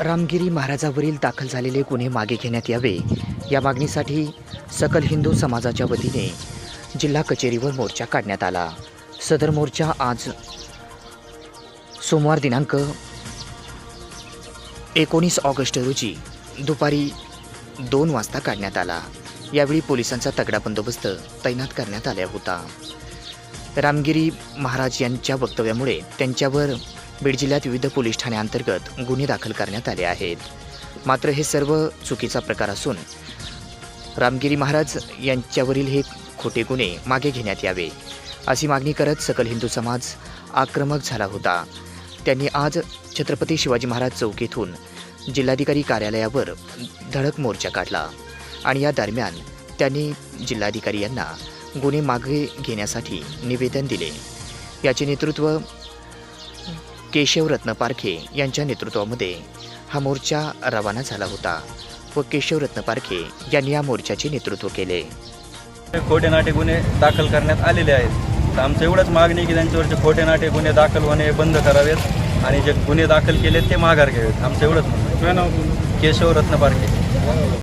रामगिरी महाराजावरील दाखल झालेले गुन्हे मागे घेण्यात यावे. या मागणीसाठी सकल हिंदू समाजाच्या वतीने जिल्हा कचेरीवर मोर्चा काढण्यात आला. सदर मोर्चा आज सोमवार दिनांक एकोणीस ऑगस्ट रोजी दुपारी दोन वाजता काढण्यात आला. यावेळी पोलिसांचा तगडा बंदोबस्त तैनात करण्यात आला होता. रामगिरी महाराज यांच्या वक्तव्यामुळे त्यांच्यावर बीड जिल्ह्यात विविध पोलीस ठाण्याअंतर्गत गुन्हे दाखल करण्यात आले आहेत. मात्र हे सर्व चुकीचा प्रकार असून रामगिरी महाराज यांच्यावरील हे खोटे गुन्हे मागे घेण्यात यावे अशी मागणी करत सकल हिंदू समाज आक्रमक झाला होता. त्यांनी आज छत्रपती शिवाजी महाराज चौक येथून जिल्हाधिकारी कार्यालयावर धडक मोर्चा काढला आणि या दरम्यान त्यांनी जिल्हाधिकारी यांना गुन्हे मागे घेण्यासाठी निवेदन दिले. याचे नेतृत्व केशव रत्न पारखे यांच्या नेतृत्वामध्ये हा मोर्चा रवाना झाला होता. व केशव रत्न पारखे यांनी या मोर्चाचे नेतृत्व केले. खोटे नाटे गुन्हे दाखल करण्यात आलेले आहेत. तर आमचं एवढंच मागणी आहे की त्यांच्यावरचे खोटे नाटे गुन्हे दाखल होणे बंद करावेत आणि जे गुन्हे दाखल केलेत ते माघार घ्यावेत. आमचं एवढंच म्हणणं आहे. केशव रत्न पारखे.